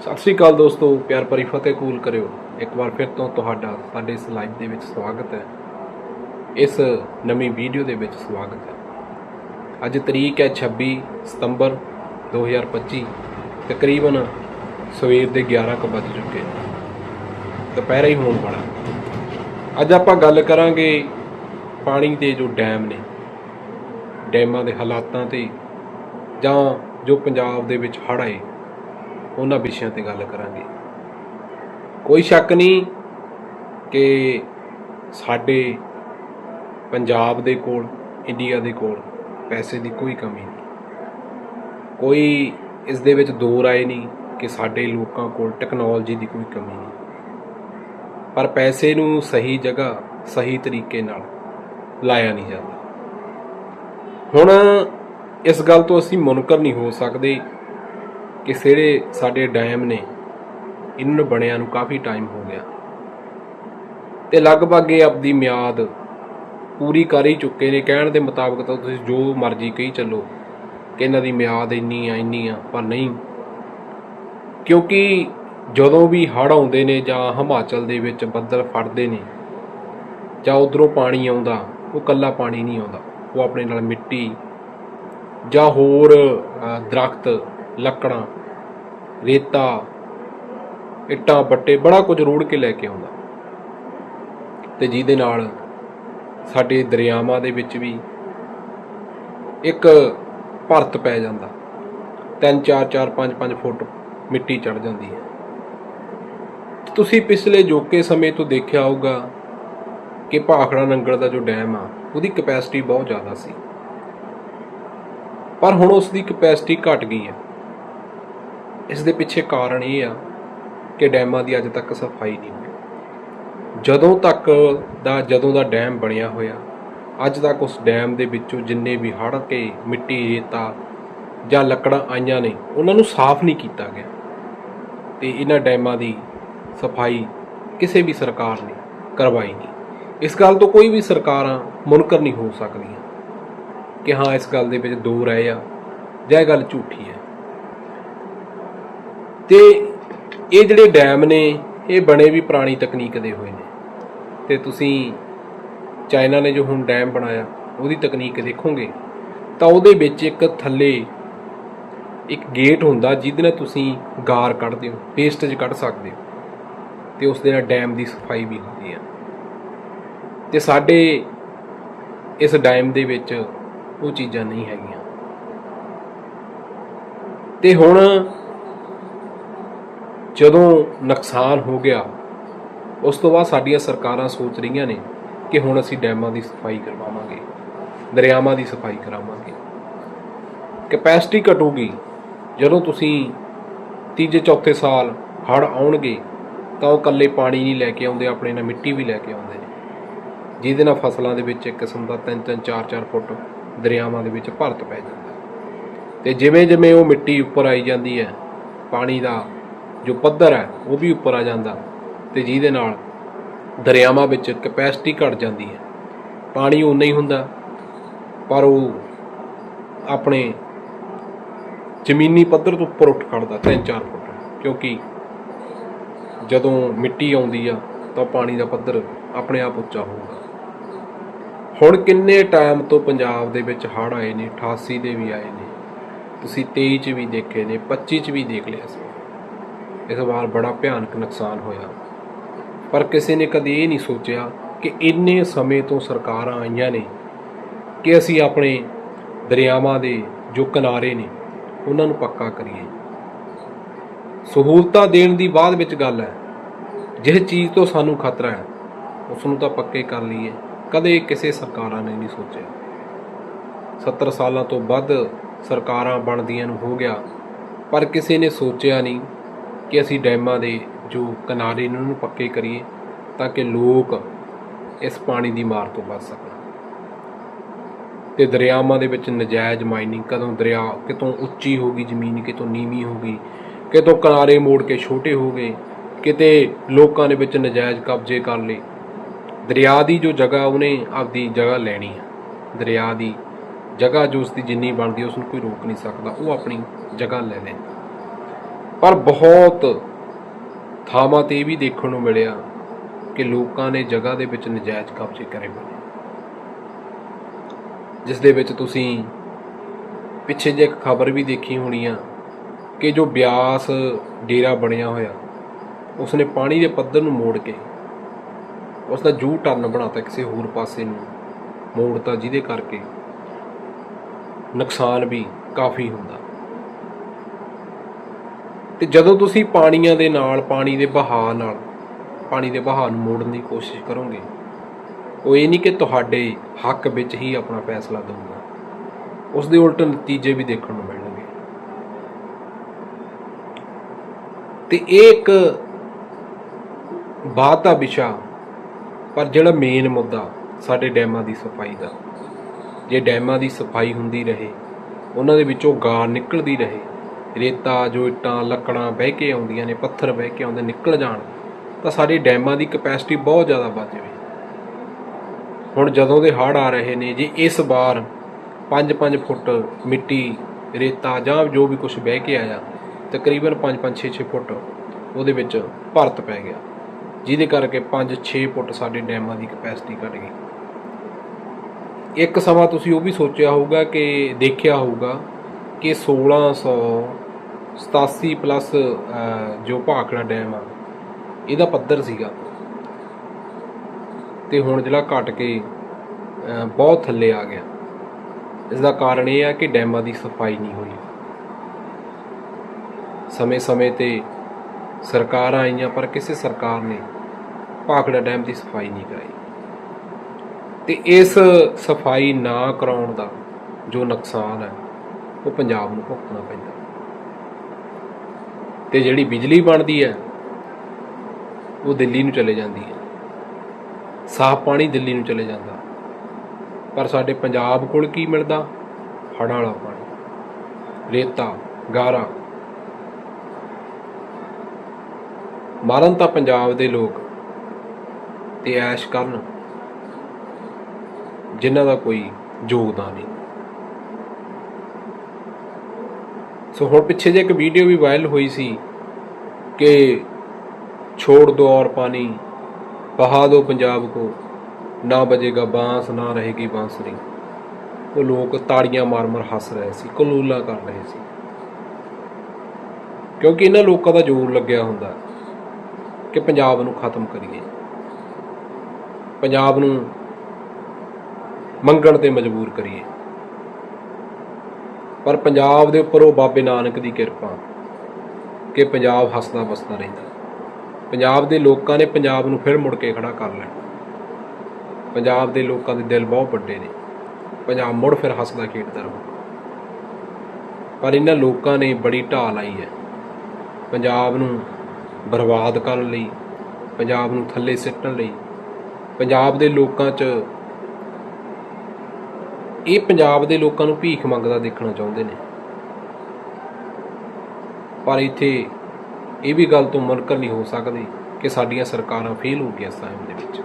ਸਤਿ ਸ੍ਰੀ ਅਕਾਲ ਦੋਸਤੋ, ਪਿਆਰ ਭਰੀ ਫਤਿਹ ਕੂਲ ਕਰਿਓ। ਇੱਕ ਵਾਰ ਫਿਰ ਤੋਂ ਤੁਹਾਡਾ ਸਾਡੇ ਇਸ ਲਾਈਵ ਦੇ ਵਿੱਚ ਸਵਾਗਤ ਹੈ। ਇਸ ਨਵੀਂ ਵੀਡੀਓ ਦੇ ਵਿੱਚ ਸਵਾਗਤ ਹੈ। ਅੱਜ ਤਰੀਕ ਹੈ 26 ਸਤੰਬਰ 2025 ਤਕਰੀਬਨ ਸਵੇਰ ਦੇ 11 ਕੁ ਵੱਜ ਚੁੱਕੇ ਦੁਪਹਿਰ ਹੀ ਹੋਣ ਵਾਲਾ। ਅੱਜ ਆਪਾਂ ਗੱਲ ਕਰਾਂਗੇ ਪਾਣੀ ਦੇ ਜੋ ਡੈਮ ਨੇ, ਡੈਮਾਂ ਦੇ ਹਾਲਾਤਾਂ ਤੇ ਜਾਂ ਜੋ ਪੰਜਾਬ ਦੇ ਵਿੱਚ ਹੜ੍ਹ ਆਏ। ਉਹਨਾਂ ਵਿਸ਼ਿਆਂ ਤੇ ਗੱਲ ਕਰਾਂਗੇ। ਕੋਈ ਸ਼ੱਕ ਨਹੀਂ ਕਿ ਸਾਡੇ ਪੰਜਾਬ ਦੇ ਕੋਲ, ਇੰਡੀਆ ਦੇ ਕੋਲ ਪੈਸੇ ਦੀ ਕੋਈ ਕਮੀ ਨਹੀਂ। ਕੋਈ ਇਸ ਦੇ ਵਿੱਚ ਦੋ ਰਾਏ ਨਹੀਂ ਕਿ ਸਾਡੇ ਲੋਕਾਂ ਕੋਲ ਟੈਕਨੋਲੋਜੀ ਦੀ ਕੋਈ ਕਮੀ ਨਹੀਂ। ਪਰ ਪੈਸੇ ਨੂੰ ਸਹੀ ਜਗ੍ਹਾ, ਸਹੀ ਤਰੀਕੇ ਨਾਲ ਲਾਇਆ ਨਹੀਂ ਜਾਂਦਾ। ਹੁਣ ਇਸ ਗੱਲ ਤੋਂ ਅਸੀਂ ਮੁਨਕਰ ਨਹੀਂ ਹੋ ਸਕਦੇ ਕਿ ਜਿਹੜੇ ਸਾਡੇ ਡੈਮ ਨੇ ਇਹਨਾਂ ਨੂੰ ਬਣਿਆ ਨੂੰ ਕਾਫੀ ਟਾਈਮ ਹੋ ਗਿਆ। ਤੇ ਲਗਭਗ ਇਹ ਆਪਦੀ ਮਿਆਦ ਪੂਰੀ ਕਰ ਹੀ ਚੁੱਕੇ ਨੇ। ਕਹਿਣ ਦੇ ਮੁਤਾਬਕ ਤਾਂ ਤੁਸੀਂ ਜੋ ਮਰਜ਼ੀ ਕਹੀ ਚੱਲੋ ਕਿ ਇਹਨਾਂ ਦੀ ਮਿਆਦ ਇੰਨੀ ਆ ਇੰਨੀ ਆ ਪਰ ਨਹੀਂ। ਕਿਉਂਕਿ ਜਦੋਂ ਵੀ ਹੜ੍ਹ ਆਉਂਦੇ ਨੇ ਜਾਂ ਹਿਮਾਚਲ ਦੇ ਵਿੱਚ ਬੱਦਲ ਫੜਦੇ ਨੇ ਜਾਂ ਉਧਰੋਂ ਪਾਣੀ ਆਉਂਦਾ ਉਹ ਕੱਲਾ ਪਾਣੀ ਨਹੀਂ ਆਉਂਦਾ। ਉਹ ਆਪਣੇ ਨਾਲ ਮਿੱਟੀ ਜਾਂ ਹੋਰ ਅ, ਦਰਖਤ ਲੱਕੜਾਂ, ਰੇਤਾ, ਇੱਟਾਂ, ਬੱਟੇ, ਬੜਾ ਕੁਝ ਰੋੜ ਕੇ ਲੈ ਕੇ ਆਉਂਦਾ। ਤੇ ਜਿਹਦੇ ਨਾਲ ਸਾਡੇ ਦਰਿਆਵਾਂ ਦੇ ਵਿੱਚ ਵੀ ਇੱਕ ਭਰਤ ਪੈ ਜਾਂਦਾ। 3 4 4 5 5 ਫੁੱਟ ਮਿੱਟੀ ਚੜ ਜਾਂਦੀ ਹੈ। ਤੁਸੀਂ ਪਿਛਲੇ ਜੋਕੇ ਸਮੇਂ ਤੋਂ ਦੇਖਿਆ ਹੋਊਗਾ ਕਿ ਭਾਖੜਾ ਨੰਗਲ ਦਾ ਜੋ ਡੈਮ ਆ, ਉਹਦੀ ਕਪੈਸਿਟੀ ਬਹੁਤ ਜ਼ਿਆਦਾ ਸੀ। ਪਰ ਹੁਣ ਉਸ ਦੀ ਕਪੈਸਿਟੀ ਘਟ ਗਈ ਹੈ। ਇਸ ਦੇ ਪਿੱਛੇ ਕਾਰਨ ਇਹ ਆ ਕਿ ਡੈਮਾਂ ਦੀ ਅੱਜ ਤੱਕ ਸਫ਼ਾਈ ਨਹੀਂ ਹੋਈ। ਜਦੋਂ ਤੱਕ ਦਾ, ਜਦੋਂ ਦਾ ਡੈਮ ਬਣਿਆ ਹੋਇਆ, ਅੱਜ ਤੱਕ ਉਸ ਡੈਮ ਦੇ ਵਿੱਚੋਂ ਜਿੰਨੇ ਵੀ ਹੜ੍ਹ ਕੇ ਮਿੱਟੀ ਰੇਤਾ ਜਾਂ ਲੱਕੜਾਂ ਆਈਆਂ ਨੇ, ਉਹਨਾਂ ਨੂੰ ਸਾਫ਼ ਨਹੀਂ ਕੀਤਾ ਗਿਆ। ਤੇ ਇਹਨਾਂ ਡੈਮਾਂ ਦੀ ਸਫ਼ਾਈ ਕਿਸੇ ਵੀ ਸਰਕਾਰ ਨੇ ਕਰਵਾਈ ਨਹੀਂ। ਇਸ ਗੱਲ ਤੋਂ ਕੋਈ ਵੀ ਸਰਕਾਰਾਂ ਮੁਨਕਰ ਨਹੀਂ ਹੋ ਸਕਦੀਆਂ ਕਿ ਹਾਂ, ਇਸ ਗੱਲ ਦੇ ਵਿੱਚ ਦੋ ਰਾਏ ਆ ਜਾਂ ਇਹ ਗੱਲ ਝੂਠੀ ਹੈ। ਤੇ ਇਹ ਜਿਹੜੇ ਡੈਮ ਨੇ, ਇਹ ਬਣੇ ਵੀ ਪੁਰਾਣੀ ਤਕਨੀਕ ਦੇ ਹੋਏ ਨੇ। ਤੇ ਤੁਸੀਂ ਚਾਈਨਾ ਨੇ ਜੋ ਹੁਣ ਡੈਮ ਬਣਾਇਆ, ਉਹਦੀ ਤਕਨੀਕ ਦੇਖੋਗੇ, ਤਾਂ ਉਹਦੇ ਵਿੱਚ ਇੱਕ ਥੱਲੇ ਇੱਕ ਗੇਟ ਹੁੰਦਾ, ਜਿਹਦੇ ਨਾਲ ਤੁਸੀਂ ਗਾਰ ਕੱਢਦੇ ਹੋ ਵੇਸਟੇਜ ਕੱਢ ਸਕਦੇ ਹੋ, ਤੇ ਉਸ ਦੇ ਨਾਲ ਡੈਮ ਦੀ ਸਫ਼ਾਈ ਵੀ ਹੁੰਦੀ ਹੈ ਤੇ ਸਾਡੇ ਇਸ ਡੈਮ ਦੇ ਵਿੱਚ ਉਹ ਚੀਜ਼ਾਂ ਨਹੀਂ ਹੈਗੀਆਂ। ਤੇ ਹੁਣ ਜਦੋਂ ਨੁਕਸਾਨ ਹੋ ਗਿਆ, ਉਸ ਤੋਂ ਬਾਅਦ ਸਾਡੀਆਂ ਸਰਕਾਰਾਂ ਸੋਚ ਰਹੀਆਂ ਨੇ ਕਿ ਹੁਣ ਅਸੀਂ ਡੈਮਾਂ ਦੀ ਸਫ਼ਾਈ ਕਰਵਾਵਾਂਗੇ, ਦਰਿਆਵਾਂ ਦੀ ਸਫ਼ਾਈ ਕਰਾਵਾਂਗੇ। ਕੈਪੈਸਿਟੀ ਘਟੂਗੀ। ਜਦੋਂ ਤੁਸੀਂ ਤੀਜੇ ਚੌਥੇ ਸਾਲ ਹੜ੍ਹ ਆਉਣਗੇ, ਤਾਂ ਉਹ ਇਕੱਲੇ ਪਾਣੀ ਨਹੀਂ ਲੈ ਕੇ ਆਉਂਦੇ, ਆਪਣੇ ਨਾਲ ਮਿੱਟੀ ਵੀ ਲੈ ਕੇ ਆਉਂਦੇ ਨੇ। ਜਿਹਦੇ ਨਾਲ ਫਸਲਾਂ ਦੇ ਵਿੱਚ ਇੱਕ ਕਿਸਮ ਦਾ 3-3 4-4 ਫੁੱਟ ਦਰਿਆਵਾਂ ਦੇ ਵਿੱਚ ਭਰਤ ਪੈ ਜਾਂਦਾ। ਤੇ ਜਿਵੇਂ ਜਿਵੇਂ ਉਹ ਮਿੱਟੀ ਉੱਪਰ ਆਈ ਜਾਂਦੀ ਹੈ, ਪਾਣੀ ਦਾ ਜੋ ਪੱਧਰ ਹੈ, ਉਹ ਵੀ ਉੱਪਰ ਆ ਜਾਂਦਾ ਤੇ ਜਿਹਦੇ ਨਾਲ ਦਰਿਆਵਾਂ ਵਿੱਚ ਕਪੈਸਿਟੀ ਘਟ ਜਾਂਦੀ ਹੈ। ਪਾਣੀ ਉਨਾ ਹੀ ਹੁੰਦਾ, ਪਰ ਉਹ ਆਪਣੇ ਜ਼ਮੀਨੀ ਪੱਧਰ ਤੋਂ ਉੱਪਰ ਉੱਠ ਖੜਦਾ 3-4 ਫੁੱਟ, ਕਿਉਂਕਿ ਜਦੋਂ ਮਿੱਟੀ ਆਉਂਦੀ ਆ, ਤਾਂ ਪਾਣੀ ਦਾ ਪੱਧਰ ਆਪਣੇ ਆਪ ਉੱਚਾ ਹੋਊਗਾ ਹੁਣ ਕਿੰਨੇ ਟਾਈਮ ਤੋਂ ਪੰਜਾਬ ਦੇ ਵਿੱਚ ਹੜ੍ਹ ਆਏ ਨੇ 88 ਦੇ ਵੀ ਆਏ ਨੇ, ਤੁਸੀਂ 23 ਚ ਵੀ ਦੇਖੇ ਨੇ 25 ਚ ਵੀ ਦੇਖ ਲਿਆ ਸੀ। ਇਸ ਵਾਰ ਬੜਾ ਭਿਆਨਕ ਨੁਕਸਾਨ ਹੋਇਆ। ਪਰ ਕਿਸੇ ਨੇ ਕਦੇ ਇਹ ਨਹੀਂ ਸੋਚਿਆ ਕਿ ਇੰਨੇ ਸਮੇਂ ਤੋਂ ਸਰਕਾਰਾਂ ਆਈਆਂ ਨੇ ਕਿ ਅਸੀਂ ਆਪਣੇ ਦਰਿਆਵਾਂ ਦੇ ਜੋ ਕਿਨਾਰੇ ਨੇ, ਉਹਨਾਂ ਨੂੰ ਪੱਕਾ ਕਰੀਏ। ਸਹੂਲਤਾਂ ਦੇਣ ਦੀ ਬਾਅਦ ਵਿੱਚ ਗੱਲ ਹੈ। ਜਿਸ ਚੀਜ਼ ਤੋਂ ਸਾਨੂੰ ਖਤਰਾ ਹੈ ਉਸ ਨੂੰ ਤਾਂ ਪੱਕੇ ਕਰ ਲਈਏ। ਕਦੇ ਕਿਸੇ ਸਰਕਾਰਾਂ ਨੇ ਨਹੀਂ ਸੋਚਿਆ। 70 ਸਾਲਾਂ ਤੋਂ ਵੱਧ ਸਰਕਾਰਾਂ ਬਣਦੀਆਂ ਨੂੰ ਹੋ ਗਿਆ, ਪਰ ਕਿਸੇ ਨੇ ਸੋਚਿਆ ਨਹੀਂ ਕਿ ਅਸੀਂ ਡੈਮਾਂ ਦੇ ਜੋ ਕਿਨਾਰੇ ਨੇ ਨੂੰ ਪੱਕੇ ਕਰੀਏ ਤਾਂ ਕਿ ਲੋਕ ਇਸ ਪਾਣੀ ਦੀ ਮਾਰ ਤੋਂ ਬਚ ਸਕਣ। ਤੇ ਦਰਿਆਵਾਂ ਦੇ ਵਿੱਚ ਨਜਾਇਜ਼ ਮਾਈਨਿੰਗ ਕਦੋਂ ਦਰਿਆ ਕਿਤੋਂ ਉੱਚੀ ਹੋ ਗਈ ਜ਼ਮੀਨ, ਕਿਤੋਂ ਨੀਵੀਂ ਹੋ ਗਈ, ਕਿਤੋਂ ਕਿਨਾਰੇ ਮੋੜ ਕੇ ਛੋਟੇ ਹੋ ਗਏ, ਕਿਤੇ ਲੋਕਾਂ ਦੇ ਵਿੱਚ ਨਜਾਇਜ਼ ਕਬਜ਼ੇ ਕਰ ਲਏ ਦਰਿਆ ਦੀ ਜੋ ਜਗ੍ਹਾ ਉਹਨੇ ਆਪਦੀ ਜਗ੍ਹਾ ਲੈਣੀ ਹੈ ਦਰਿਆ ਦੀ ਜਗ੍ਹਾ ਜੋ ਉਸ ਦੀ ਜਿੰਨੀ ਬਣਦੀ ਹੈ ਉਸ ਨੂੰ ਕੋਈ ਰੋਕ ਨਹੀਂ ਸਕਦਾ, ਉਹ ਆਪਣੀ ਜਗ੍ਹਾ ਲੈ ਲੈਂਦਾ। ਪਰ ਬਹੁਤ ਥਾਵਾਂ ਤੇ ਇਹ ਵੀ ਦੇਖਣ ਨੂੰ ਮਿਲਿਆ ਕਿ ਲੋਕਾਂ ਨੇ ਜਗ੍ਹਾ ਦੇ ਵਿੱਚ ਨਜਾਇਜ਼ ਕਬਜ਼ੇ ਕਰੇ ਹੋਏ ਜਿਸ ਦੇ ਵਿੱਚ ਤੁਸੀਂ ਪਿੱਛੇ ਜੇ ਇੱਕ ਖਬਰ ਵੀ ਦੇਖੀ ਹੋਣੀ ਆ ਕਿ ਜੋ ਬਿਆਸ ਡੇਰਾ ਬਣਿਆ ਹੋਇਆ, ਉਸਨੇ ਪਾਣੀ ਦੇ ਪੱਧਰ ਨੂੰ ਮੋੜ ਕੇ ਉਸ ਦਾ ਜੂ ਟਰਨ ਬਣਾਤਾ ਕਿਸੇ ਹੋਰ ਪਾਸੇ ਨੂੰ ਮੋੜਤਾ ਜਿਹਦੇ ਕਰਕੇ ਨੁਕਸਾਨ ਵੀ ਕਾਫੀ ਹੁੰਦਾ। ਤੇ ਜਦੋਂ ਤੁਸੀਂ ਪਾਣੀਆਂ ਦੇ ਨਾਲ, ਪਾਣੀ ਦੇ ਬਹਾਅ ਨਾਲ, ਪਾਣੀ ਦੇ ਬਹਾਅ ਨੂੰ ਮੋੜਨ ਦੀ ਕੋਸ਼ਿਸ਼ ਕਰੋਗੇ, ਉਹ ਇਹ ਨਹੀਂ ਕਿ ਤੁਹਾਡੇ ਹੱਕ ਵਿੱਚ ਹੀ ਆਪਣਾ ਫੈਸਲਾ ਦਊਗਾ। ਉਸ ਦੇ ਉਲਟ ਨਤੀਜੇ ਵੀ ਦੇਖਣ ਨੂੰ ਮਿਲਣਗੇ। ਤੇ ਇਹ ਇੱਕ ਬਾਤ ਦਾ ਵਿਸ਼ਾ, ਪਰ ਜਿਹੜਾ ਮੇਨ ਮੁੱਦਾ ਸਾਡੇ ਡੈਮਾਂ ਦੀ ਸਫ਼ਾਈ ਦਾ, ਜੇ ਡੈਮਾਂ ਦੀ ਸਫ਼ਾਈ ਹੁੰਦੀ ਰਹੇ, ਉਹਨਾਂ ਦੇ ਵਿੱਚੋਂ ਗਾਰ ਨਿਕਲਦੀ ਰਹੇ ਰੇਤਾ, ਜੋ ਇੱਟਾਂ, ਲੱਕੜਾਂ ਬਹਿ ਕੇ ਆਉਂਦੀਆਂ ਨੇ, ਪੱਥਰ ਬਹਿ ਕੇ ਆਉਂਦੇ, ਨਿਕਲ ਜਾਣ, ਤਾਂ ਸਾਡੇ ਡੈਮਾਂ ਦੀ ਕਪੈਸਿਟੀ ਬਹੁਤ ਜ਼ਿਆਦਾ ਵੱਧ ਜਾਵੇ। ਹੁਣ ਜਦੋਂ ਦੇ ਹੜ੍ਹ ਆ ਰਹੇ ਨੇ, ਜੇ ਇਸ ਵਾਰ 5-5 ਫੁੱਟ ਮਿੱਟੀ, ਰੇਤਾ ਜਾਂ ਜੋ ਵੀ ਕੁਝ ਬਹਿ ਕੇ ਆਇਆ, ਤਕਰੀਬਨ 5-5 6-6 ਫੁੱਟ ਉਹਦੇ ਵਿੱਚ ਭਰਤ ਪੈ ਗਿਆ, ਜਿਹਦੇ ਕਰਕੇ 5-6 ਫੁੱਟ ਸਾਡੇ ਡੈਮਾਂ ਦੀ ਕਪੈਸਿਟੀ ਘਟ ਗਈ। ਇੱਕ ਸਮਾਂ ਤੁਸੀਂ ਉਹ ਵੀ ਸੋਚਿਆ ਹੋਊਗਾ ਕਿ ਦੇਖਿਆ ਹੋਊਗਾ ਕਿ 1687 ਪਲੱਸ ਜੋ ਭਾਖੜਾ ਡੈਮ ਆ, ਇਹਦਾ ਪੱਧਰ ਸੀਗਾ। ਤੇ ਹੁਣ ਜਿਹੜਾ ਘਟ ਕੇ ਬਹੁਤ ਥੱਲੇ ਆ ਗਿਆ। ਇਸ ਦਾ ਕਾਰਨ ਇਹ ਆ ਕਿ ਡੈਮਾਂ ਦੀ ਸਫ਼ਾਈ ਨਹੀਂ ਹੋਈ। ਸਮੇਂ-ਸਮੇਂ ਤੇ ਸਰਕਾਰਾਂ ਆਈਆਂ, ਪਰ ਕਿਸੇ ਸਰਕਾਰ ਨੇ ਭਾਖੜਾ ਡੈਮ ਦੀ ਸਫ਼ਾਈ ਨਹੀਂ ਕਰਾਈ। ਤੇ ਇਸ ਸਫ਼ਾਈ ਨਾ ਕਰਾਉਣ ਦਾ ਜੋ ਨੁਕਸਾਨ ਹੈ, ਉਹ ਪੰਜਾਬ ਨੂੰ ਭੁਗਤਣਾ ਪੈਂਦਾ। ਤੇ ਜਿਹੜੀ ਬਿਜਲੀ ਬਣਦੀ ਹੈ, ਉਹ ਦਿੱਲੀ ਨੂੰ ਚਲੇ ਜਾਂਦੀ ਹੈ। ਸਾਫ਼ ਪਾਣੀ ਦਿੱਲੀ ਨੂੰ ਚਲੇ ਜਾਂਦਾ। ਪਰ ਸਾਡੇ ਪੰਜਾਬ ਕੋਲ ਕੀ ਮਿਲਦਾ? ਹੜ੍ਹਾਂ ਵਾਲਾ ਪਾਣੀ, ਰੇਤਾ, ਗਾਰਾ। ਮਾਰਨ ਤਾਂ ਪੰਜਾਬ ਦੇ ਲੋਕ ਤੇ ਐਸ਼ ਕਰਨ, ਜਿਨ੍ਹਾਂ ਦਾ ਕੋਈ ਯੋਗਦਾਨ ਨਹੀਂ। ਸੋ ਹੁਣ ਪਿੱਛੇ ਜੇ ਇੱਕ ਵੀਡੀਓ ਵੀ ਵਾਇਰਲ ਹੋਈ ਸੀ ਕਿ छोड़ दो और पानी बहा दो पंजाब को ना बजेगा बांस ना रहेगी बांसुरी ਉਹ ਲੋਕ ਤਾੜੀਆਂ ਮਾਰ-ਮਾਰ ਹੱਸ ਰਹੇ ਸੀ ਕਲੂਲਾ ਕਰ ਰਹੇ ਸੀ ਕਿਉਂਕਿ ਇਹਨਾਂ ਲੋਕਾਂ ਦਾ ਜ਼ੋਰ ਲੱਗਿਆ ਹੁੰਦਾ ਕਿ ਪੰਜਾਬ ਨੂੰ ਖਤਮ ਕਰੀਏ ਪੰਜਾਬ ਨੂੰ ਮੰਗਣ ਤੇ ਮਜਬੂਰ ਕਰੀਏ ਪਰ ਪੰਜਾਬ ਦੇ ਉੱਪਰ ਉਹ ਬਾਬੇ ਨਾਨਕ ਦੀ ਕਿਰਪਾ, ਕਿ ਪੰਜਾਬ ਹੱਸਦਾ ਵਸਦਾ ਰਹਿੰਦਾ। ਪੰਜਾਬ ਦੇ ਲੋਕਾਂ ਨੇ ਪੰਜਾਬ ਨੂੰ ਫਿਰ ਮੁੜ ਕੇ ਖੜਾ ਕਰ ਲੈਣਾ। ਪੰਜਾਬ ਦੇ ਲੋਕਾਂ ਦੇ ਦਿਲ ਬਹੁਤ ਵੱਡੇ ਨੇ। ਪੰਜਾਬ ਮੁੜ ਫਿਰ ਹੱਸਦਾ ਖੇਡਦਾ ਰਹੂ। ਪਰ ਇਹਨਾਂ ਲੋਕਾਂ ਨੇ ਬੜੀ ਢਾਲ ਲਾਈ ਹੈ। ਪੰਜਾਬ ਨੂੰ ਬਰਬਾਦ ਕਰਨ ਲਈ, ਪੰਜਾਬ ਨੂੰ ਥੱਲੇ ਸਿੱਟਣ ਲਈ, ਪੰਜਾਬ ਦੇ ਲੋਕਾਂ 'ਚ ਇਹ ਪੰਜਾਬ ਦੇ ਲੋਕਾਂ ਨੂੰ ਭੀਖ ਮੰਗਦਾ ਦੇਖਣਾ ਚਾਹੁੰਦੇ ਨੇ। ਪਰ ਇੱਥੇ ਇਹ ਵੀ ਗੱਲ ਤੋਂ ਮੁਨਕਰ ਨਹੀਂ ਹੋ ਸਕਦੀ ਕਿ ਸਾਡੀਆਂ ਸਰਕਾਰਾਂ ਫੇਲ ਹੋ ਗਈਆਂ ਇਸ ਟਾਈਮ ਦੇ ਵਿੱਚ।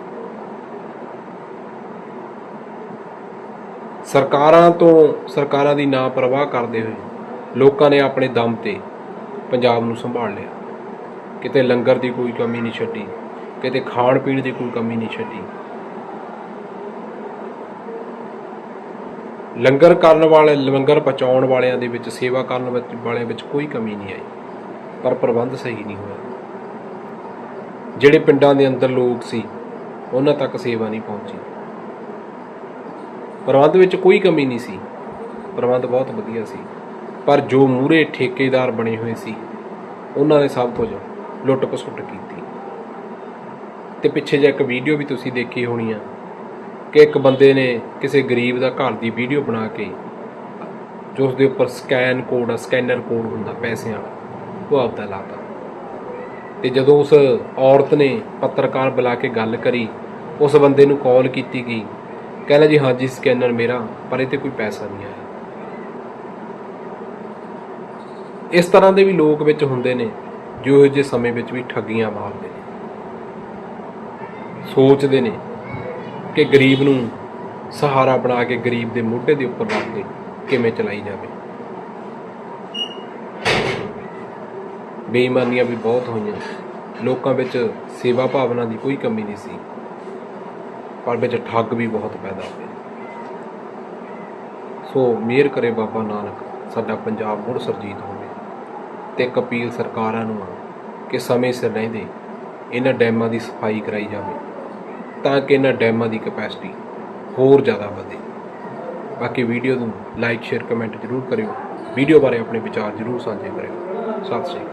ਸਰਕਾਰਾਂ ਤੋਂ ਸਰਕਾਰਾਂ ਦੀ ਨਾ ਪਰਵਾਹ ਕਰਦੇ ਹੋਏ ਲੋਕਾਂ ਨੇ ਆਪਣੇ ਦਮ ਤੇ ਪੰਜਾਬ ਨੂੰ ਸੰਭਾਲ ਲਿਆ। ਕਿਤੇ ਲੰਗਰ ਦੀ ਕੋਈ ਕਮੀ ਨਹੀਂ ਛੱਡੀ, ਕਿਤੇ ਖਾਣ ਪੀਣ ਦੀ ਕੋਈ ਕਮੀ ਨਹੀਂ ਛੱਡੀ। ਲੰਗਰ ਕਰਨ ਵਾਲੇ, ਲੰਗਰ ਪਹੁੰਚਾਉਣ ਵਾਲਿਆਂ ਦੇ ਵਿੱਚ, ਸੇਵਾ ਕਰਨ ਵਿੱਚ, ਵਾਲਿਆਂ ਵਿੱਚ ਕੋਈ ਕਮੀ ਨਹੀਂ ਆਈ। ਪਰ ਪ੍ਰਬੰਧ ਸਹੀ ਨਹੀਂ ਹੋਇਆ। ਜਿਹੜੇ ਪਿੰਡਾਂ ਦੇ ਅੰਦਰ ਲੋਕ ਸੀ, ਉਹਨਾਂ ਤੱਕ ਸੇਵਾ ਨਹੀਂ ਪਹੁੰਚੀ। ਪ੍ਰਬੰਧ ਵਿੱਚ ਕੋਈ ਕਮੀ ਨਹੀਂ ਸੀ। ਪ੍ਰਬੰਧ ਬਹੁਤ ਵਧੀਆ ਸੀ। ਪਰ ਜੋ ਮੂਰੇ ਠੇਕੇਦਾਰ ਬਣੇ ਹੋਏ ਸੀ, ਉਹਨਾਂ ਨੇ ਸਭ ਕੁਝ ਲੁੱਟ ਖਸੁੱਟ ਕੀਤੀ। ਤੇ ਪਿੱਛੇ ਜੇ ਇੱਕ ਵੀਡੀਓ ਵੀ ਤੁਸੀਂ ਦੇਖੀ ਹੋਣੀ ਆ। ਕਿ ਇੱਕ ਬੰਦੇ ਨੇ ਕਿਸੇ ਗਰੀਬ ਦਾ ਘਰ ਦੀ ਵੀਡੀਓ ਬਣਾ ਕੇ ਜੋ ਉਸ ਦੇ ਉੱਪਰ ਸਕੈਨ ਕੋਡ ਆ, ਸਕੈਨਰ ਕੋਡ ਹੁੰਦਾ ਪੈਸਿਆਂ ਵਾਲਾ, ਉਹ ਆਪਦਾ ਲਾਤਾ। ਤੇ ਜਦੋਂ ਉਸ ਔਰਤ ਨੇ ਪੱਤਰਕਾਰ ਬੁਲਾ ਕੇ ਗੱਲ ਕਰੀ, ਉਸ ਬੰਦੇ ਨੂੰ ਕਾਲ ਕੀਤੀ ਗਈ ਕਹਿੰਦਾ ਜੀ ਹਾਂਜੀ ਸਕੈਨਰ ਮੇਰਾ, ਪਰ ਇਹ ਤੇ ਕੋਈ ਪੈਸਾ ਨਹੀਂ ਆਇਆ। ਇਸ ਤਰ੍ਹਾਂ ਦੇ ਵੀ ਲੋਕ ਵਿੱਚ ਹੁੰਦੇ ਨੇ, ਜੋ ਇਹੋ ਜਿਹੇ ਸਮੇਂ ਵਿੱਚ ਵੀ ਠੱਗੀਆਂ ਮਾਰਦੇ ਨੇ। ਸੋਚਦੇ ਨੇ ਕਿ ਗਰੀਬ ਨੂੰ ਸਹਾਰਾ ਬਣਾ ਕੇ ਗਰੀਬ ਦੇ ਮੋਢੇ ਦੇ ਉੱਪਰ ਰੱਖ ਕੇ ਕਿਵੇਂ ਚਲਾਈ ਜਾਵੇ? ਬੇਈਮਾਨੀਆਂ ਵੀ ਬਹੁਤ ਹੋਈਆਂ। ਲੋਕਾਂ ਵਿੱਚ ਸੇਵਾ ਭਾਵਨਾ ਦੀ ਕੋਈ ਕਮੀ ਨਹੀਂ ਸੀ। ਪਰ ਵਿੱਚ ਠੱਗ ਵੀ ਬਹੁਤ ਪੈਦਾ ਹੋਏ। ਸੋ ਮਿਹਰ ਕਰੇ ਬਾਬਾ ਨਾਨਕ, ਸਾਡਾ ਪੰਜਾਬ ਮੁੜ ਸਰਜੀਤ ਹੋਵੇ ਤੇ ਇੱਕ ਅਪੀਲ ਸਰਕਾਰਾਂ ਨੂੰ ਆ ਕਿ ਸਮੇਂ ਸਿਰ ਰਹਿੰਦੇ, ਇਹਨਾਂ ਡੈਮਾਂ ਦੀ ਸਫ਼ਾਈ ਕਰਾਈ ਜਾਵੇ। ਤਾਂ ਕਿ ਇਹਨਾਂ ਡੈਮਾਂ ਦੀ ਕਪੈਸਿਟੀ ਹੋਰ ਜ਼ਿਆਦਾ ਵਧੇ। ਬਾਕੀ ਵੀਡੀਓ ਨੂੰ ਲਾਈਕ ਸ਼ੇਅਰ ਕਮੈਂਟ ਜ਼ਰੂਰ ਕਰਿਓ। ਵੀਡੀਓ ਬਾਰੇ ਆਪਣੇ ਵਿਚਾਰ ਜ਼ਰੂਰ ਸਾਂਝੇ ਕਰਿਓ। ਸਤਿ ਸ਼੍ਰੀ ਅਕਾਲ।